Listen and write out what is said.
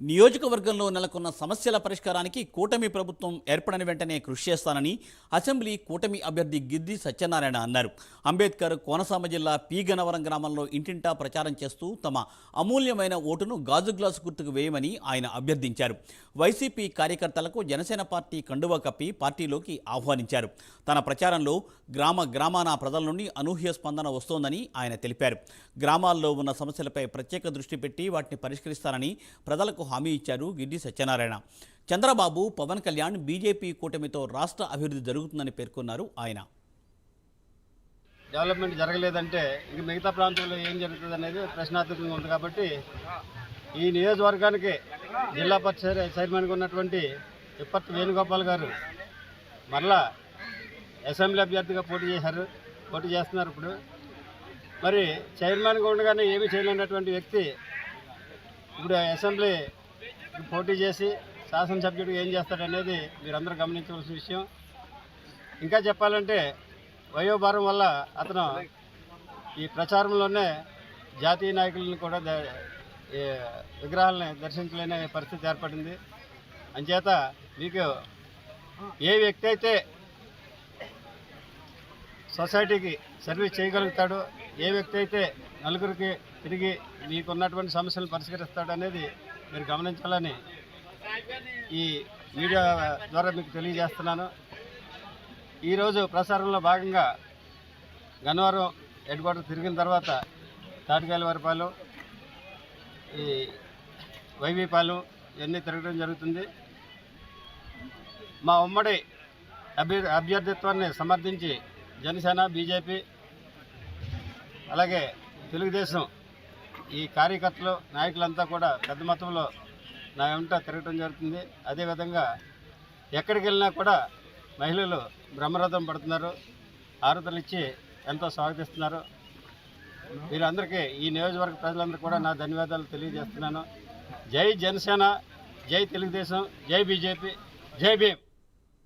నియోజకవర్గంలో నెలకొన్న సమస్యల పరిష్కారానికి కూటమి ప్రభుత్వం ఏర్పడిన వెంటనే కృషి చేస్తానని అసెంబ్లీ కూటమి అభ్యర్థి గిద్ది సత్యనారాయణ అన్నారు. అంబేద్కర్ కోనసీమ జిల్లా పీగనవరం గ్రామంలో ఇంటింటా ప్రచారం చేస్తూ తమ అమూల్యమైన ఓటును గాజు గ్లాసు గుర్తుకు వేయమని ఆయన అభ్యర్థించారు. వైసీపీ కార్యకర్తలకు జనసేన పార్టీ కండువా కప్పి పార్టీలోకి ఆహ్వానించారు. తన ప్రచారంలో గ్రామ గ్రామాన ప్రజల నుండి అనూహ్య స్పందన వస్తోందని ఆయన తెలిపారు. గ్రామాల్లో ఉన్న సమస్యలపై ప్రత్యేక దృష్టి పెట్టి వాటిని పరిష్కరిస్తానని ప్రజలకు హామీ ఇచ్చారు గిడ్డి సత్యనారాయణ. చంద్రబాబు పవన్ కళ్యాణ్ బీజేపీ కూటమితో రాష్ట్ర అభివృద్ధి జరుగుతుందని పేర్కొన్నారు ఆయన. డెవలప్మెంట్ జరగలేదంటే ఇంక మిగతా ప్రాంతంలో ఏం జరుగుతుంది అనేది ప్రశ్నార్థకంగా ఉంది కాబట్టి ఈ నియోజకవర్గానికి జిల్లా పరిషత్ చైర్మన్గా ఉన్నటువంటి ఇప్పటి వేణుగోపాల్ గారు మరలా అసెంబ్లీ అభ్యర్థిగా పోటీ చేశారు పోటీ చేస్తున్నారు ఇప్పుడు. మరి చైర్మన్గా ఉండగానే ఏమీ చేయలేనటువంటి వ్యక్తి ఇప్పుడు అసెంబ్లీ పోటీ చేసి శాసనసభ్యుడు ఏం చేస్తాడనేది మీరందరూ గమనించవలసిన విషయం. ఇంకా చెప్పాలంటే వయోభారం వల్ల అతను ఈ ప్రచారంలోనే జాతీయ నాయకులను కూడా విగ్రహాలని దర్శించలేని పరిస్థితి ఏర్పడింది. అంచేత మీకు ఏ వ్యక్తి అయితే సొసైటీకి సర్వీస్ చేయగలుగుతాడో ఏ వ్యక్తి అయితే నలుగురికి తిరిగి మీకు ఉన్నటువంటి సమస్యలను పరిష్కరిస్తాడనేది మీరు గమనించాలని ఈ మీడియా ద్వారా మీకు తెలియజేస్తున్నాను. ఈరోజు ప్రసారంలో భాగంగా గన్నవరం హెడ్ క్వార్టర్ తిరిగిన తర్వాత తాటికాయలవారిపాలెం ఈ వైవీపాలెం ఇవన్నీ తిరగడం జరుగుతుంది. మా ఉమ్మడి అభ్య అభ్యర్థిత్వాన్ని సమర్థించి జనసేన బీజేపీ అలాగే తెలుగుదేశం ఈ కార్యకర్తలు నాయకులంతా కూడా పెద్ద మొత్తంలో నా వెంట తిరగటం జరుగుతుంది. అదేవిధంగా ఎక్కడికి వెళ్ళినా కూడా మహిళలు బ్రహ్మరథం పడుతున్నారు. ఆరుతలు ఇచ్చి ఎంతో స్వాగతిస్తున్నారు. వీరందరికీ ఈ నియోజకవర్గ ప్రజలందరూ కూడా నా ధన్యవాదాలు తెలియజేస్తున్నాను. జై జనసేన జై తెలుగుదేశం జై బీజేపీ జై భీమ్.